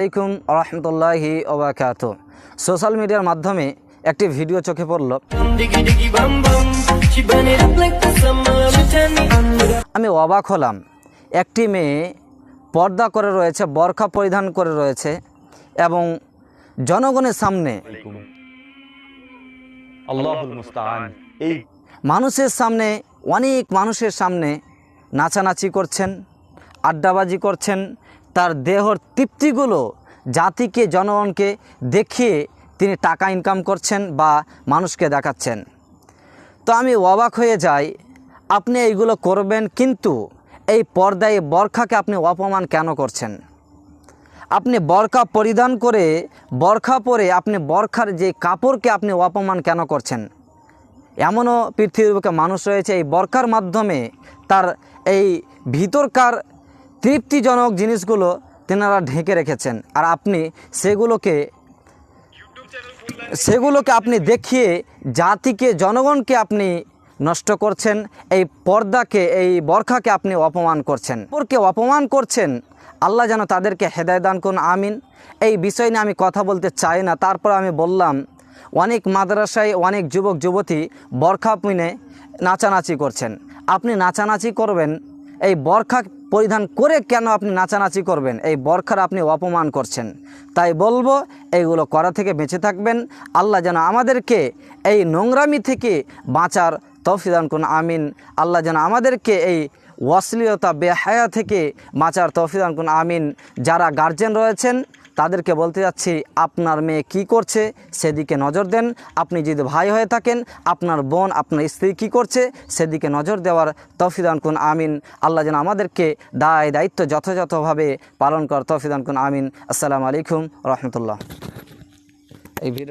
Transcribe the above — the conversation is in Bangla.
আলাইকুম রহমতুল্লাহি ওবাকাত সোশ্যাল মিডিয়ার মাধ্যমে একটি ভিডিও চোখে পড়ল. আমি অবাক হলাম। একটি মেয়ে পর্দা করে রয়েছে বরখা পরিধান করে রয়েছে এবং জনগণের সামনে এই মানুষের সামনে অনেক মানুষের সামনে নাচানাচি করছেন আড্ডাবাজি করছেন তার দেহর তৃপ্তিগুলো জাতিকে, জনগণকে দেখিয়ে তিনি টাকা ইনকাম করছেন বা মানুষকে দেখাচ্ছেন। তো আমি অবাক হয়ে যাই, আপনি এইগুলো করবেন কিন্তু এই পর্দায় বরখাকে আপনি অপমান কেন করছেন? আপনি বরখা পরিধান করে, বরখা পরে আপনি বরখার যে কাপড়কে আপনি অপমান কেন করছেন? এমনও পৃথিবীর মানুষ রয়েছে, এই বরকার মাধ্যমে তার এই ভিতরকার তৃপ্তিজনক জিনিসগুলো তেনারা ঢেকে রেখেছেন। আর আপনি সেগুলোকে সেগুলোকে আপনি দেখিয়ে জাতিকে, জনগণকে আপনি নষ্ট করছেন, এই পর্দাকে, এই বরখাকে আপনি অপমান করছেন। ওরকে অপমান করছেন, আল্লাহ যেন তাদেরকে হেদায় দান করুন, আমিন। এই বিষয় নিয়ে আমি কথা বলতে চাই না। তারপর আমি বললাম, অনেক মাদ্রাসায় অনেক যুবক, যুবতী বরখা পিনে নাচানাচি করছেন। আপনি নাচানাচি করবেন, এই বরখা পরিধান করে কেন আপনি নাচানাচি করবেন? এই বরখার আপনি অপমান করছেন। তাই বলব, এইগুলো করা থেকে বেঁচে থাকবেন। আল্লাহ যেন আমাদেরকে এই নোংরামি থেকে বাঁচার তৌফিদান কোন আমিন। আল্লাহ যেন আমাদেরকে এই অশ্লীলতা, বেহায়া থেকে বাঁচার তৌফিদান কোন আমিন। যারা গার্জেন রয়েছেন তাদেরকে বলতে যাচ্ছি, আপনার মেয়ে কি করছে? সেদিকে নজর দেন। আপনি যদি ভাই হয়ে থাকেন, আপনার বোন, আপনার স্ত্রী কি করছে? সেদিকে নজর দেওয়ার তফিদান কুন আমিন। আল্লাহ যেন আমাদেরকে দায়, দায়িত্ব যথাযথভাবে পালন করার তফিদান কুন আমিন। আসসালামু আলাইকুম রহমতুল্লাহ। এই ভিডিও